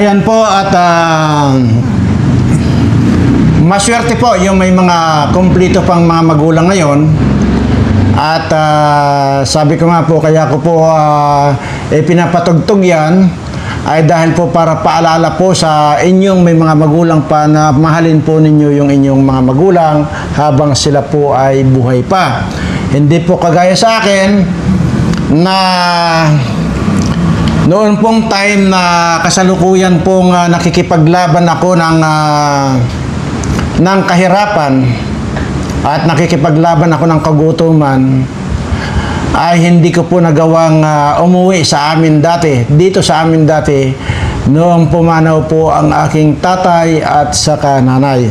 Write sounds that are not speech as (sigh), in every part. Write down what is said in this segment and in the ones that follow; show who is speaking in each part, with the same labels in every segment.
Speaker 1: Ayan po at ah, maswerte po yung may mga kumplito pang mga magulang ngayon. At ah, sabi ko nga po, kaya ko po uh, eh, pinapatugtog yan ay dahil po para paalala po sa inyong may mga magulang pa na mahalin po ninyo yung inyong mga magulang habang sila po ay buhay pa. Hindi po kagaya sa akin na noon pong time na kasalukuyan pong ah, nakikipaglaban ako ng ah, ng kahirapan at nakikipaglaban ako ng kagutuman ay hindi ko po nagawang ah, umuwi sa amin dati, dito sa amin dati noong pumanaw po ang aking tatay at saka nanay.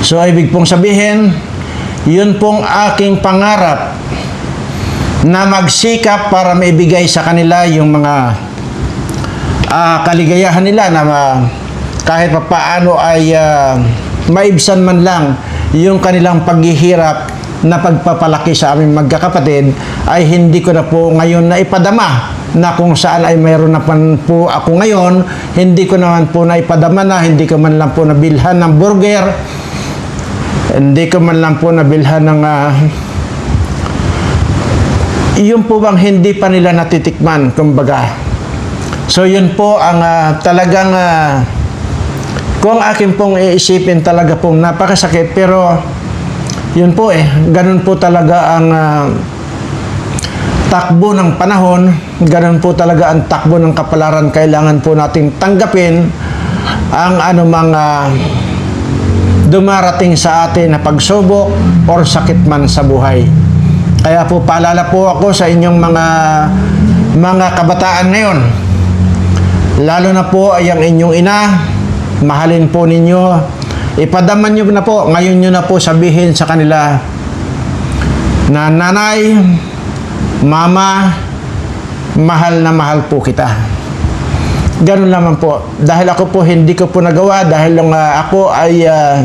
Speaker 1: So ibig pong sabihin, yun pong aking pangarap na magsikap para maibigay sa kanila yung mga ah, kaligayahan nila na ma- kahit pa paano ay ah, maibsan man lang yung kanilang paghihirap na pagpapalaki sa aming magkakapatid ay hindi ko na po ngayon na ipadama na kung saan ay mayroon na pan po ako ngayon, hindi ko naman po na ipadama na, hindi ko man lang po nabilhan ng burger, hindi ko man lang po nabilhan ng ah, yun po bang hindi pa nila natitikman, kumbaga. So yun po ang ah, talagang ah, kung akin pong iisipin talaga pong napakasakit pero yun po eh, ganun po talaga ang ah, takbo ng panahon, ganun po talaga ang takbo ng kapalaran. Kailangan po nating tanggapin ang anumang ah, dumarating sa atin na pagsubok or sakit man sa buhay. Kaya po paalala po ako sa inyong mga mga kabataan ngayon. Lalo na po ay ang inyong ina, mahalin po ninyo. Ipadaman nyo na po, ngayon nyo na po sabihin sa kanila na nanay, mama, mahal na mahal po kita. Ganun naman po. Dahil ako po hindi ko po nagawa dahil ah, ako ay ah,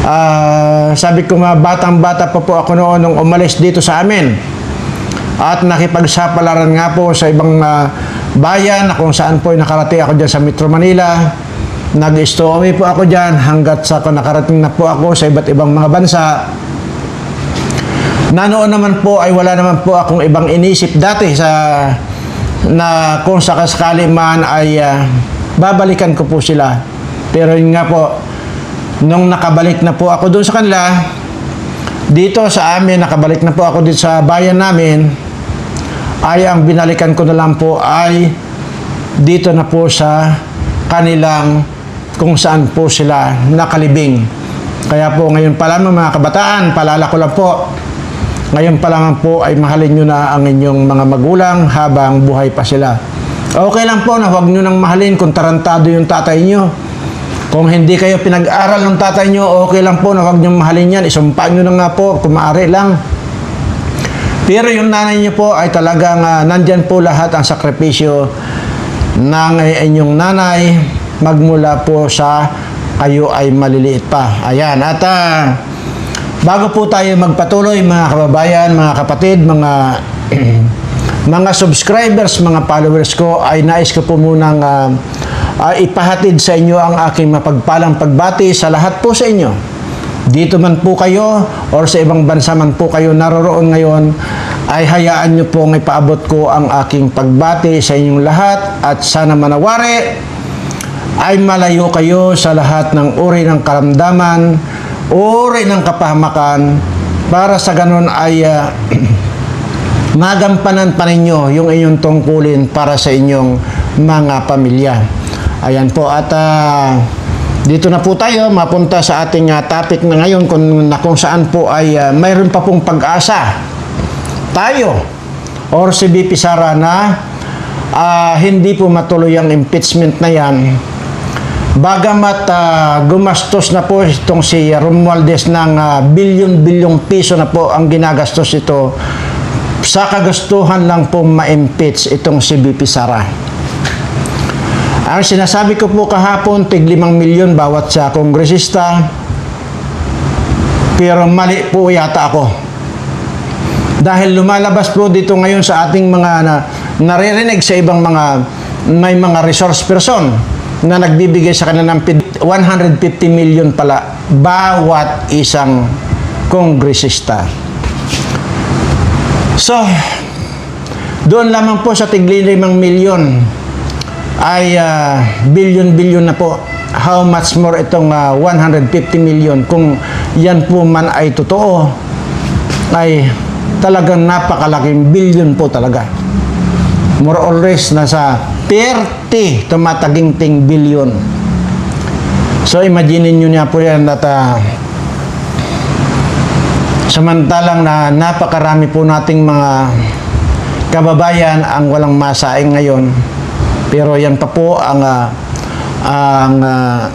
Speaker 1: Ah, sabi ko nga, batang-bata pa po ako noon nung umalis dito sa amin. At nakipagsapalaran nga po sa ibang ah, bayan na kung saan po ay nakarating ako dyan sa Metro Manila. Nag-story po ako dyan hanggat sa nakarating na po ako sa iba't ibang mga bansa. Na noon naman po ay wala naman po akong ibang inisip dati sa na kung sakasakali man ay ah, babalikan ko po sila. Pero yun nga po, nung nakabalik na po ako doon sa kanila, dito sa amin, nakabalik na po ako dito sa bayan namin, ay ang binalikan ko na lang po ay dito na po sa kanilang kung saan po sila nakalibing. Kaya po ngayon pa lamang mga kabataan, palala ko lang po, ngayon pa lamang po ay mahalin nyo na ang inyong mga magulang habang buhay pa sila. Okay lang po na huwag nyo nang mahalin kung tarantado yung tatay nyo. Kung hindi kayo pinag-aral ng tatay nyo, okay lang po na huwag nyo mahalin yan. Isumpa nyo na nga po, kung maaari lang. Pero yung nanay niyo po ay talagang ah, nandyan po lahat ang sakripisyo ng inyong nanay magmula po sa kayo ay maliliit pa. Ayan. At ah, bago po tayo magpatuloy mga kababayan, mga kapatid, mga (clears throat) mga subscribers, mga followers ko ay nais ko po munang ah, ah, ipahatid sa inyo ang aking mapagpalang pagbati sa lahat po sa inyo dito man po kayo or sa ibang bansa man po kayo naroroon ngayon, ay hayaan nyo pong ipaabot ko ang aking pagbati sa inyong lahat at sana manawari ay malayo kayo sa lahat ng uri ng karamdaman, uri ng kapahamakan, para sa ganun ay ah, (clears throat) magampanan pa ninyo yung inyong tungkulin para sa inyong mga pamilya. Ayan po, at ah, dito na po tayo mapunta sa ating ah, topic na ngayon kung, na kung saan po ay ah, mayroon pa pong pag-asa tayo or si BP Sara na ah, hindi po matuloy ang impeachment na yan Bagamat ah, gumastos na po itong si Romualdez ng ah, bilyon-bilyong piso na po ang ginagastos ito sa kagustuhan lang po ma-impeach itong si BP Sara. Ang sinasabi ko po kahapon, tig 5 milyon bawat sa kongresista. Pero mali po yata ako. Dahil lumalabas po dito ngayon sa ating mga na, naririnig sa ibang mga may mga resource person na nagbibigay sa kanila ng pid- 150 million pala bawat isang kongresista. So, doon lamang po sa tigli 5 milyon ay ah, billion-billion na po. How much more itong ah, 150 million kung yan po man ay totoo ay talagang napakalaking billion po talaga. More or less nasa 30 tumataginting billion. So imagine nyo niya po yan at ah, samantalang na napakarami po nating mga kababayan ang walang masaing ngayon. Pero yan pa po ang ah, ang ah,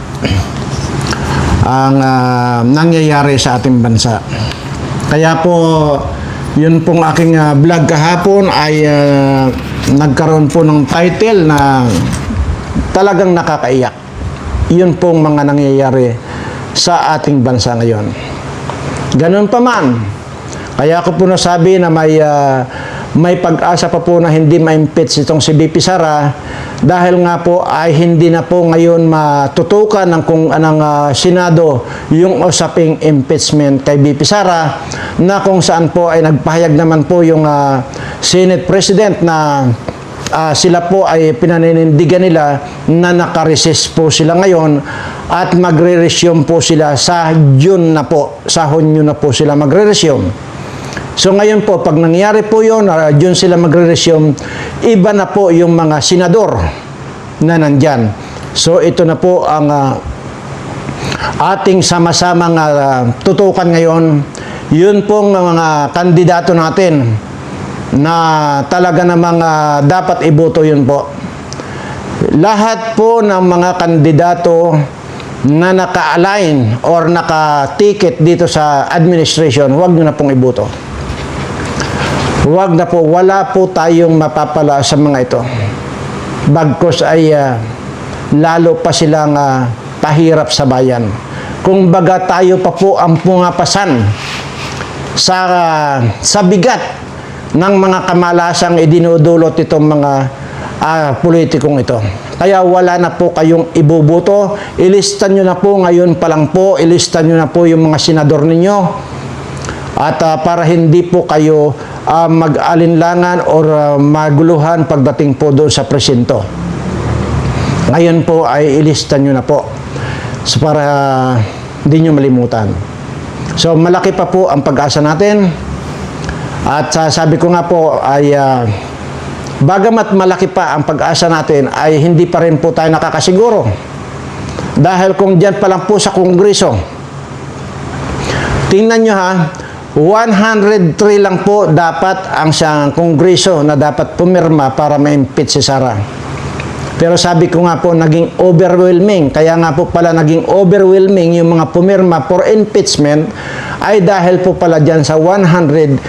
Speaker 1: ang ah, nangyayari sa ating bansa. Kaya po yun pong aking ah, vlog kahapon ay ah, nagkaroon po ng title na talagang nakakaiyak. Yun pong mga nangyayari sa ating bansa ngayon. Ganun pa man. Kaya ako po nasabi na may ah, may pag-asa pa po na hindi ma-impeach itong si BP Sara dahil nga po ay hindi na po ngayon matutukan ng kung anong ah, Senado yung usaping impeachment kay BP Sara na kung saan po ay nagpahayag naman po yung ah, Senate President na ah, sila po ay pinaninindigan nila na nakaresist po sila ngayon at magre-resume po sila sa June na po, sa Hunyo na po sila magre-resume. So ngayon po, pag nangyari po yun, uh, June sila magre-resume, iba na po yung mga senador na nandyan. So ito na po ang ah, ating sama-samang ah, tutukan ngayon. Yun pong mga kandidato natin na talaga namang ah, dapat iboto yun po. Lahat po ng mga kandidato na naka-align or naka-ticket dito sa administration, huwag nyo na pong iboto. Huwag na po, wala po tayong mapapala sa mga ito. Bagkos ay ah, lalo pa silang ah, pahirap sa bayan. kung baga tayo pa po ang pungapasan sa sa bigat ng mga kamalasang idinudulot itong mga ah, politikong ito. Kaya wala na po kayong ibubuto. Ilista nyo na po ngayon pa lang po. Ilista nyo na po yung mga senador ninyo. At ah, para hindi po kayo ah, mag-alinlangan or ah, maguluhan pagdating po doon sa presinto. Ngayon po ay ilista nyo na po. So para hindi nyo malimutan. So malaki pa po ang pag-asa natin. At ah, sabi ko nga po ay ah, bagamat malaki pa ang pag-asa natin ay hindi pa rin po tayo nakakasiguro. Dahil kung dyan pa lang po sa Kongreso, tingnan nyo ha, 103 lang po dapat ang siyang Kongreso na dapat pumirma para ma-impeach si Sara. Pero sabi ko nga po, naging overwhelming. Kaya nga po pala naging overwhelming yung mga pumirma for impeachment ay dahil po pala dyan sa 150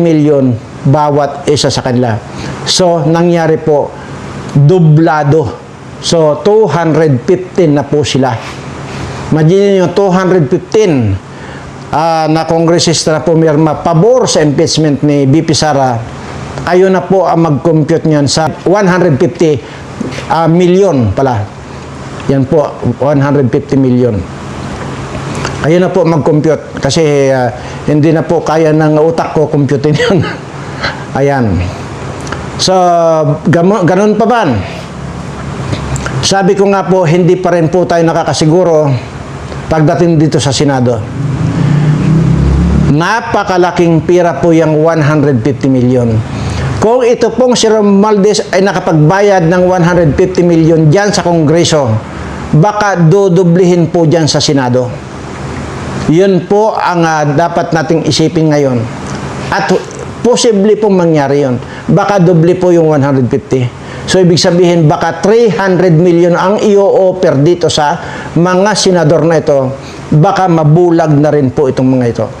Speaker 1: million bawat isa sa kanila. So, nangyari po, dublado. So, 215 na po sila. Imagine nyo, 215 ah, na kongresista na pumirma pabor sa impeachment ni BP Sara, kayo na po ang mag-compute niyan sa 150 ah, million pala. Yan po, 150 million. Kayo na po mag-compute kasi ah, hindi na po kaya ng utak ko computein (laughs) yun. Ayan. So, ganun pa ba? Sabi ko nga po, hindi pa rin po tayo nakakasiguro pagdating dito sa Senado. Napakalaking pira po yung 150 million. Kung ito pong si Romualdez ay nakapagbayad ng 150 million dyan sa Kongreso, baka dudublihin po dyan sa Senado. Yun po ang ah, dapat nating isipin ngayon. At posible pong mangyari yun. Baka doble po yung 150. So, ibig sabihin, baka 300 million ang i-offer dito sa mga senador na ito. Baka mabulag na rin po itong mga ito.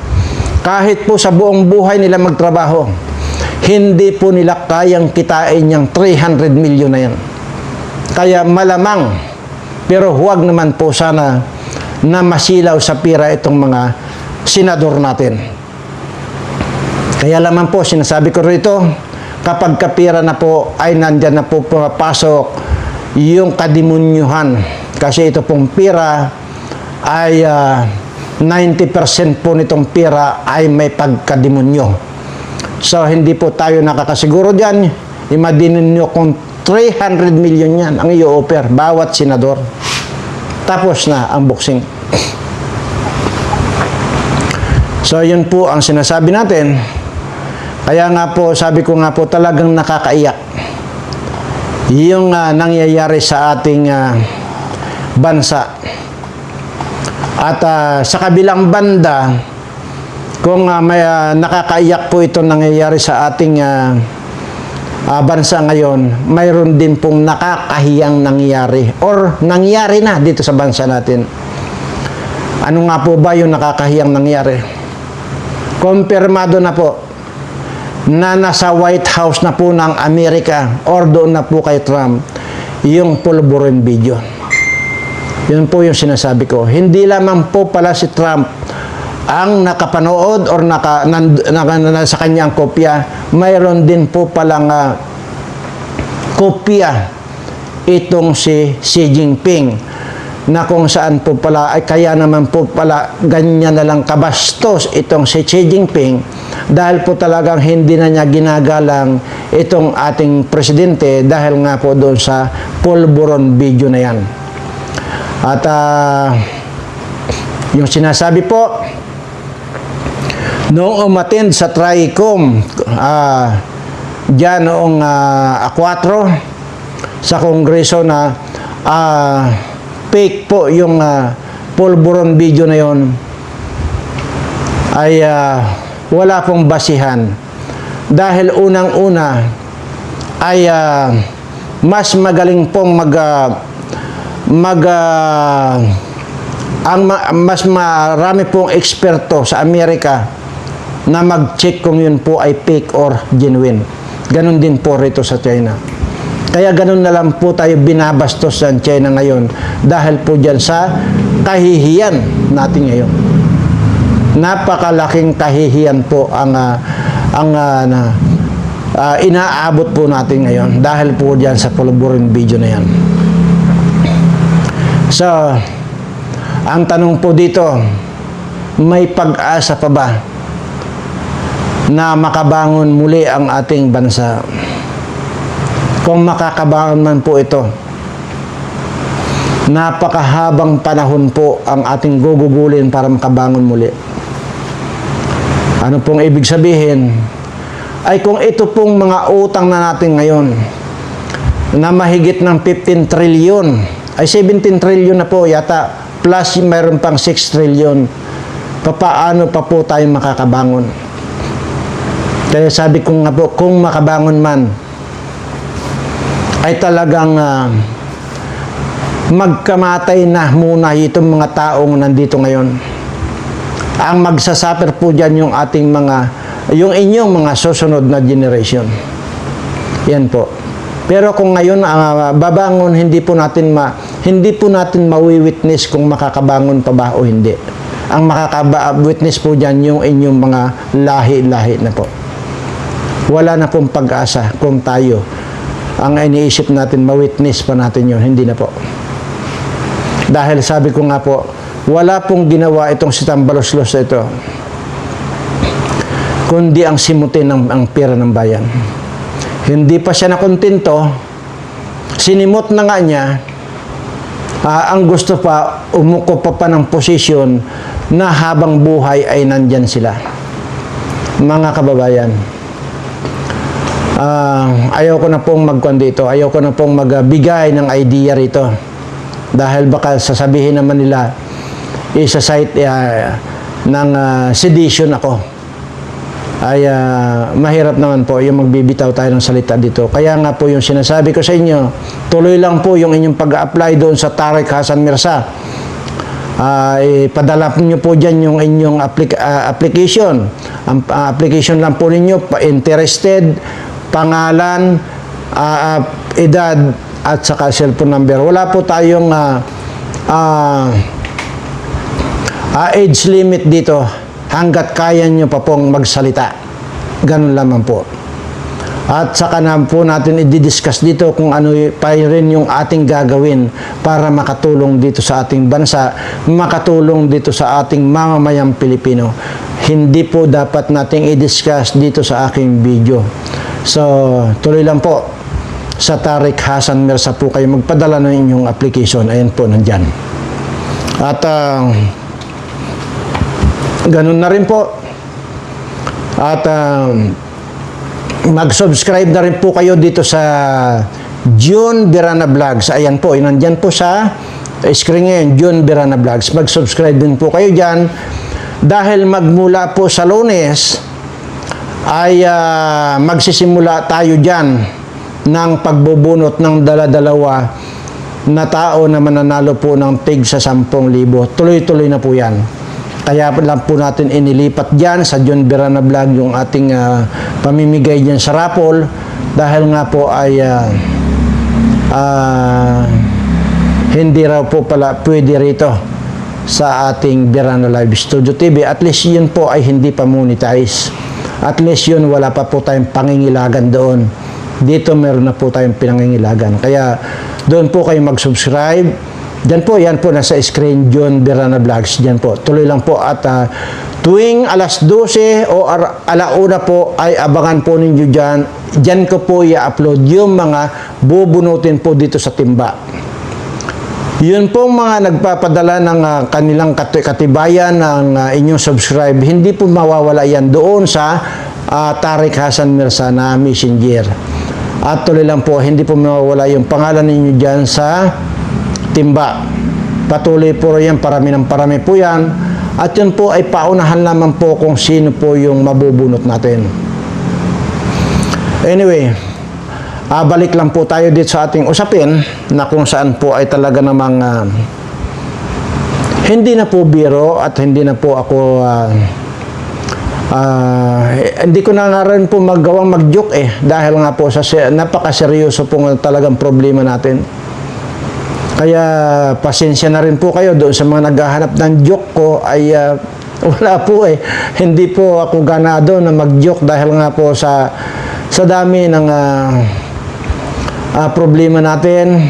Speaker 1: Kahit po sa buong buhay nila magtrabaho, hindi po nila kayang kitain yung 300 million na yan. Kaya malamang, pero huwag naman po sana na masilaw sa pira itong mga senador natin. Kaya lamang po, sinasabi ko rito, kapag kapira na po ay nandyan na po pumapasok yung kadimunyuhan. Kasi ito pong pira ay ah, 90% po nitong pira ay may pagkadimonyo. So, hindi po tayo nakakasiguro dyan. Imadinin nyo kung 300 million yan ang i-offer bawat senador. Tapos na ang boxing. (clears throat) So, yun po ang sinasabi natin. Kaya nga po, sabi ko nga po, talagang nakakaiyak. Yung ah, nangyayari sa ating ah, bansa. At ah, sa kabilang banda, kung ah, may ah, nakakaiyak po ito nangyayari sa ating ah, ah, bansa ngayon, mayroon din pong nakakahiyang nangyari or nangyari na dito sa bansa natin. Ano nga po ba yung nakakahiyang nangyari? Kumpirmado na po na nasa White House na po ng Amerika or doon na po kay Trump yung pulburon video. Yun po yung sinasabi ko. Hindi lamang po pala si Trump ang nakapanood or naka, nan, naka, nasa kanyang kopya, mayroon din po palang ah, kopya itong si Xi Jinping na kung saan po pala ay kaya naman po pala ganyan na lang kabastos itong si Xi Jinping dahil po talagang hindi na niya ginagalang itong ating presidente dahil nga po doon sa pulburon video na yan. At ah, yung sinasabi po, noong umatid sa TRICOM, ah, dyan noong ah, A4, sa Kongreso na ah, fake po yung ah, pulburon video na yon ay ah, wala pong basihan. Dahil unang-una ay ah, mas magaling pong mag ah, mag ah, ang ma- mas marami pong eksperto sa Amerika na mag-check kung yun po ay fake or genuine. Ganon din po rito sa China. Kaya ganun na lang po tayo binabastos sa China ngayon dahil po dyan sa kahihiyan natin ngayon. Napakalaking kahihiyan po ang ah, ang ah, na, ah, inaabot po natin ngayon dahil po diyan sa pulburin video na yan. So, ang tanong po dito, may pag-asa pa ba na makabangon muli ang ating bansa? Kung makakabangon man po ito, napakahabang panahon po ang ating gugugulin para makabangon muli. Ano pong ibig sabihin? Ay kung ito pong mga utang na natin ngayon na mahigit ng 15 trillion, ay 17 trillion na po yata, plus mayroon pang 6 trillion, papaano pa po tayo makakabangon? Kaya sabi ko nga po, kung makabangon man, ay talagang ah, magkamatay na muna itong mga taong nandito ngayon. Ang magsasuffer po dyan yung ating mga, yung inyong mga susunod na generation. Yan po. Pero kung ngayon ah, babangon, hindi po natin ma, hindi po natin mawi-witness kung makakabangon pa ba o hindi. Ang makaka-witness po dyan yung inyong mga lahi-lahi na po. Wala na pong pag-asa kung tayo ang iniisip natin, ma-witness pa natin yun. Hindi na po. Dahil sabi ko nga po, wala pong ginawa itong si Tambalos-Los ito, kundi ang simutin ng ang pera ng bayan. Hindi pa siya nakontento, sinimot na nga niya, ah, ang gusto pa, umuko pa pa ng posisyon na habang buhay ay nandyan sila. Mga kababayan, Ah, ayaw ko na pong magkuhan dito. Ayaw ko na pong magbigay ng idea rito. Dahil baka sasabihin naman nila, isa site ah, ng ah, sedition ako. Ay ah, mahirap naman po yung magbibitaw tayo ng salita dito. Kaya nga po yung sinasabi ko sa inyo, tuloy lang po yung inyong pag-apply doon sa Tarek Hasan Mirza. Ah, ipadala niyo po dyan yung inyong applic- ah, application. Ang ah, application lang po ninyo, interested, pangalan, ah, ah, edad, at saka cellphone number. Wala po tayong ah, ah, ah, age limit dito hanggat kaya nyo pa pong magsalita. Ganun lamang po. At saka na po natin i-discuss dito kung ano pa rin yung ating gagawin para makatulong dito sa ating bansa, makatulong dito sa ating mamamayang Pilipino. Hindi po dapat nating i-discuss dito sa aking video. So, tuloy lang po. Sa Tariq Hasan Mirza po kayo magpadala ng inyong application. Ayan po, nandyan. At ah, ganun na rin po. At ah, mag-subscribe na rin po kayo dito sa June Birana Vlogs. Ayan po, nandyan po sa screen ngayon, June Birana Vlogs. Mag-subscribe din po kayo dyan. Dahil magmula po sa lunes, ay ah, magsisimula tayo dyan ng pagbubunot ng dala-dalawa na tao na mananalo po ng tig sa 10,000. Tuloy-tuloy na po yan. Kaya lang po natin inilipat dyan sa John Birana Vlog yung ating ah, pamimigay dyan sa Rapol dahil nga po ay ah, ah, hindi raw po pala pwede rito sa ating Birana Live Studio TV. At least yun po ay hindi pa monetize. At least yun wala pa po tayong pangingilagan doon. Dito meron na po tayong pinangingilagan. Kaya doon po kayo mag-subscribe. Diyan po, yan po, nasa screen, John Birana Vlogs. Diyan po, tuloy lang po. At ah, tuwing alas 12 o alauna po, ay abangan po ninyo dyan. Diyan ko po i-upload yung mga bubunutin po dito sa timba. Yun pong mga nagpapadala ng ah, kanilang kat- katibayan ng ah, inyong subscribe, hindi po mawawala yan doon sa uh, Tariq Hasan Mirza na messenger. At tuloy lang po, hindi po mawawala yung pangalan ninyo dyan sa timba. Patuloy po yan, parami ng parami po yan. At yun po ay paunahan lamang po kung sino po yung mabubunot natin. Anyway, Ah, balik lang po tayo dito sa ating usapin na kung saan po ay talaga namang ah, hindi na po biro at hindi na po ako ah, eh, hindi ko na nga rin po maggawang mag-joke eh dahil nga po sa se- napakaseryoso po talagang problema natin. Kaya pasensya na rin po kayo doon sa mga naghahanap ng joke ko ay ah, wala po eh. Hindi po ako ganado na mag-joke dahil nga po sa sa dami ng ah, ah, problema natin.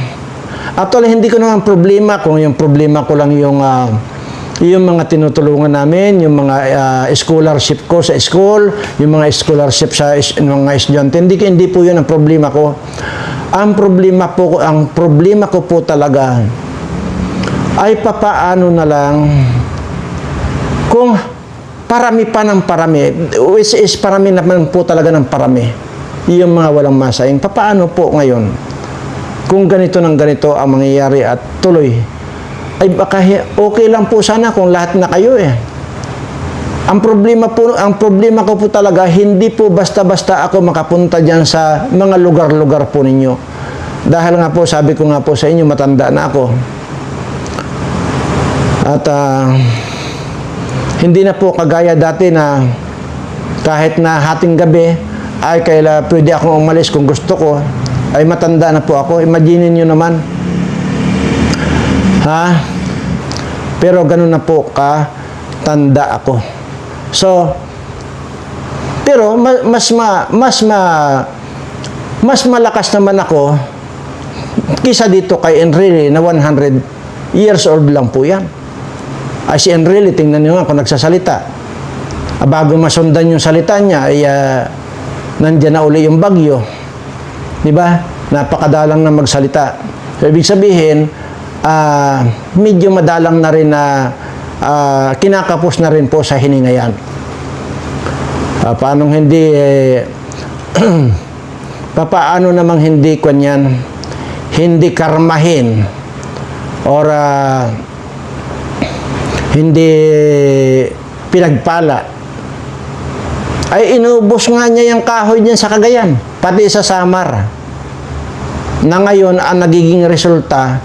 Speaker 1: Actually, hindi ko naman problema kung yung problema ko lang yung ah, yung mga tinutulungan namin, yung mga ah, scholarship ko sa school, yung mga scholarship sa mga estudyante. Hindi, hindi po yun ang problema ko. Ang problema po, ang problema ko po talaga ay papaano na lang kung parami pa ng parami, which is parami naman po talaga ng parami, yung mga walang masayang, papaano po ngayon? Kung ganito ng ganito ang mangyayari at tuloy, ay baka okay lang po sana kung lahat na kayo eh. Ang problema po, ang problema ko po talaga, hindi po basta-basta ako makapunta diyan sa mga lugar-lugar po ninyo. Dahil nga po, sabi ko nga po sa inyo, matanda na ako. At ah, hindi na po kagaya dati na kahit na hating gabi ay kaila pwede akong umalis kung gusto ko ay matanda na po ako. Imagine niyo naman. Ha? Pero ganun na po ka tanda ako. So, pero ma- mas ma mas ma mas malakas naman ako kisa dito kay Enrile na 100 years old lang po yan. Ay si Enrile, tingnan niyo nga kung nagsasalita. Ah, Bago masundan yung salita niya, ay ah, nandyan na uli yung bagyo. Di ba? Napakadalang na magsalita. So, ibig sabihin, ah, medyo madalang na rin na ah, kinakapos na rin po sa hininga yan. Ah, paanong hindi eh, (clears throat) papaano namang hindi kanyan hindi karmahin or ah, hindi pinagpala ay inubos nga niya yung kahoy niya sa Cagayan pati sa Samar na ngayon ang nagiging resulta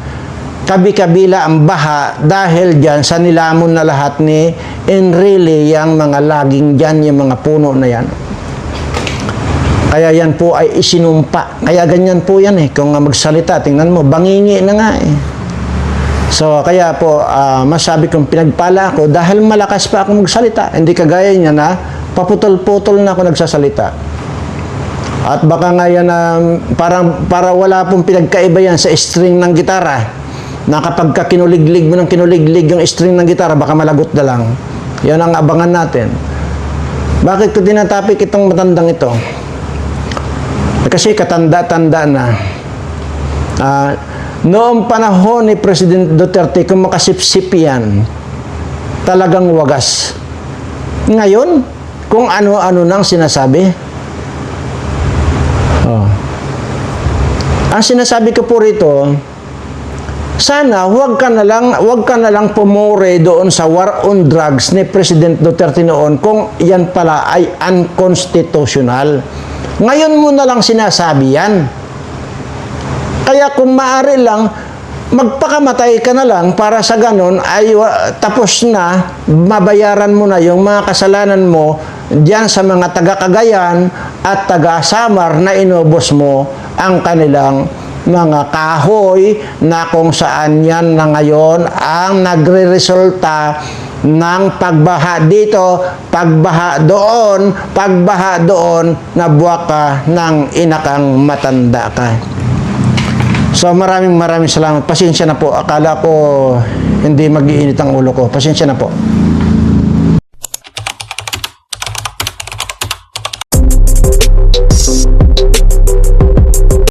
Speaker 1: kabi-kabila ang baha dahil dyan sa nilamon na lahat ni Enrile yung mga laging dyan, yung mga puno na yan. Kaya yan po ay isinumpa. Kaya ganyan po yan eh. Kung magsalita, tingnan mo, bangingi na nga eh. So, kaya po, ah, masabi kong pinagpala ako dahil malakas pa ako magsalita. Hindi kagaya niya na paputol-putol na ako nagsasalita. At baka nga yan na parang para wala pong pinagkaiba yan sa string ng gitara. Na kapag ka kinuliglig mo ng kinuliglig yung string ng gitara, baka malagot na lang. Yan ang abangan natin. Bakit ko tinatapik itong matandang ito? Kasi katanda-tanda na. Ah, noong panahon ni President Duterte, kung makasipsip yan, talagang wagas. Ngayon, kung ano-ano nang sinasabi, Oh. Ang sinasabi ko po rito, sana huwag ka na lang, huwag ka na lang pumure doon sa war on drugs ni President Duterte noon kung yan pala ay unconstitutional. Ngayon mo na lang sinasabi yan. Kaya kung maaari lang, magpakamatay ka na lang para sa ganon ay tapos na, mabayaran mo na yung mga kasalanan mo diyan sa mga taga-Cagayan at taga-Samar na inubos mo ang kanilang mga kahoy na kung saan yan na ngayon ang nagre-resulta ng pagbaha dito, pagbaha doon, pagbaha doon, nabuwa ka ng inakang matanda ka. So maraming maraming salamat. Pasensya na po. Akala ko hindi mag-iinit ang ulo ko. Pasensya na po.